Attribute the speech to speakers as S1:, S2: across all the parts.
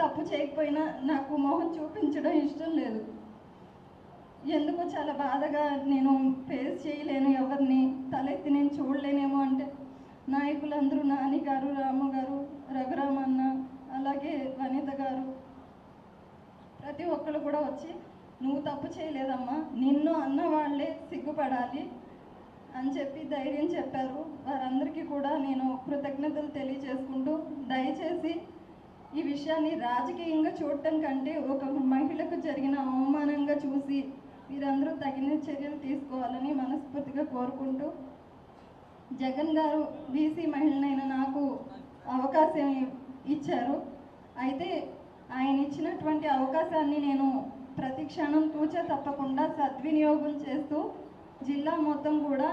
S1: తప్పు చేయకపోయినా నాకు మొహం చూపించడం ఇష్టం లేదు. ఎందుకో చాలా బాధగా నేను ఫేస్ చేయలేను ఎవరిని తలెత్తి నేను చూడలేనేమో అంటే నాయకులందరూ నాని గారు రాము గారు రఘురామన్న అలాగే వనిత గారు. ప్రతి ఒక్కరు కూడా వచ్చి నువ్వు తప్పు చేయలేదమ్మా నిన్ను అన్న వాళ్ళే సిగ్గుపడాలి అని చెప్పి ధైర్యం చెప్పారు. వారందరికీ కూడా నేను కృతజ్ఞతలు తెలియజేసుకుంటూ దయచేసి ఈ విషయాన్ని రాజకీయంగా చూడటం కంటే ఒక మహిళకు జరిగిన అవమానంగా చూసి మీరందరూ తగిన చర్యలు తీసుకోవాలని మనస్ఫూర్తిగా కోరుకుంటూ జగన్ గారు బీసీ మహిళనైన నాకు అవకాశం ఇచ్చారు. అయితే ఆయన ఇచ్చినటువంటి అవకాశాన్ని నేను ప్రతి క్షణం తూచ తప్పకుండా సద్వినియోగం చేస్తూ జిల్లా మొత్తం కూడా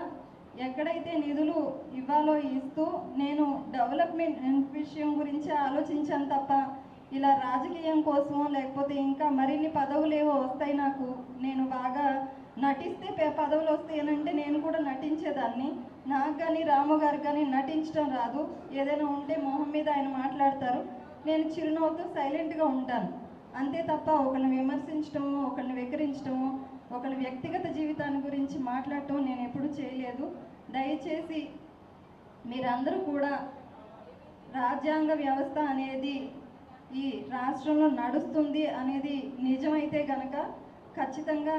S1: ఎక్కడైతే నిధులు ఇవ్వాలో ఇస్తూ నేను డెవలప్మెంట్ విషయం గురించి ఆలోచించాను తప్ప ఇలా రాజకీయం కోసమో లేకపోతే ఇంకా మరిన్ని పదవులు ఏవో వస్తాయి నాకు నేను బాగా నటిస్తే పదవులు వస్తాయనంటే నేను కూడా నటించేదాన్ని. నాకు కానీ రాము గారు కానీ నటించడం రాదు. ఏదైనా ఉంటే మొహం మీద ఆయన మాట్లాడతారు. నేను చిరునవ్వుతో సైలెంట్గా ఉంటాను. అంతే తప్ప ఒకరిని విమర్శించడము ఒకరిని వెక్కిరించడమో ఒకరి వ్యక్తిగత జీవితాన్ని గురించి మాట్లాడటం నేను ఎప్పుడూ చేయలేదు. దయచేసి మీరందరూ కూడా రాజ్యాంగ వ్యవస్థ అనేది రాష్ట్రంలో నడుస్తుంది అనేది నిజమైతే గనక ఖచ్చితంగా